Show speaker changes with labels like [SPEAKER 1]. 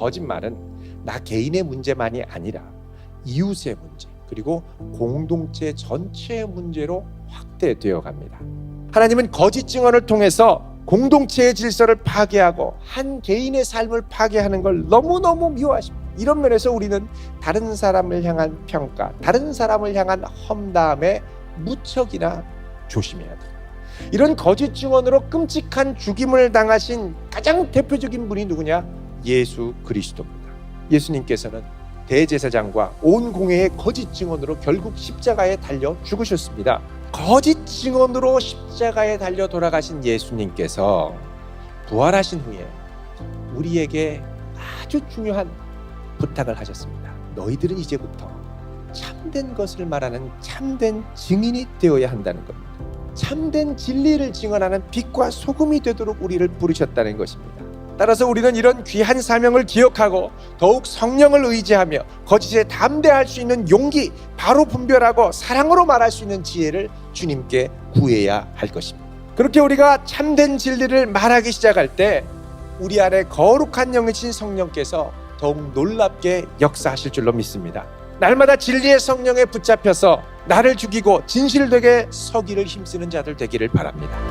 [SPEAKER 1] 거짓말은 나 개인의 문제만이 아니라 이웃의 문제 그리고 공동체 전체의 문제로 확대되어 갑니다. 하나님은 거짓 증언을 통해서 공동체의 질서를 파괴하고 한 개인의 삶을 파괴하는 걸 너무너무 미워하십니다. 이런 면에서 우리는 다른 사람을 향한 평가, 다른 사람을 향한 험담에 무척이나 조심해야 돼요. 이런 거짓 증언으로 끔찍한 죽임을 당하신 가장 대표적인 분이 누구냐? 예수 그리스도입니다. 예수님께서는 대제사장과 온 공회의 거짓 증언으로 결국 십자가에 달려 죽으셨습니다. 거짓 증언으로 십자가에 달려 돌아가신 예수님께서 부활하신 후에 우리에게 아주 중요한 부탁을 하셨습니다. 너희들은 이제부터 참된 것을 말하는 참된 증인이 되어야 한다는 겁니다. 참된 진리를 증언하는 빛과 소금이 되도록 우리를 부르셨다는 것입니다. 따라서 우리는 이런 귀한 사명을 기억하고 더욱 성령을 의지하며 거짓에 담대할 수 있는 용기, 바로 분별하고 사랑으로 말할 수 있는 지혜를 주님께 구해야 할 것입니다. 그렇게 우리가 참된 진리를 말하기 시작할 때 우리 안에 거룩한 영이신 성령께서 더욱 놀랍게 역사하실 줄로 믿습니다. 날마다 진리의 성령에 붙잡혀서 나를 죽이고 진실되게 서기를 힘쓰는 자들 되기를 바랍니다.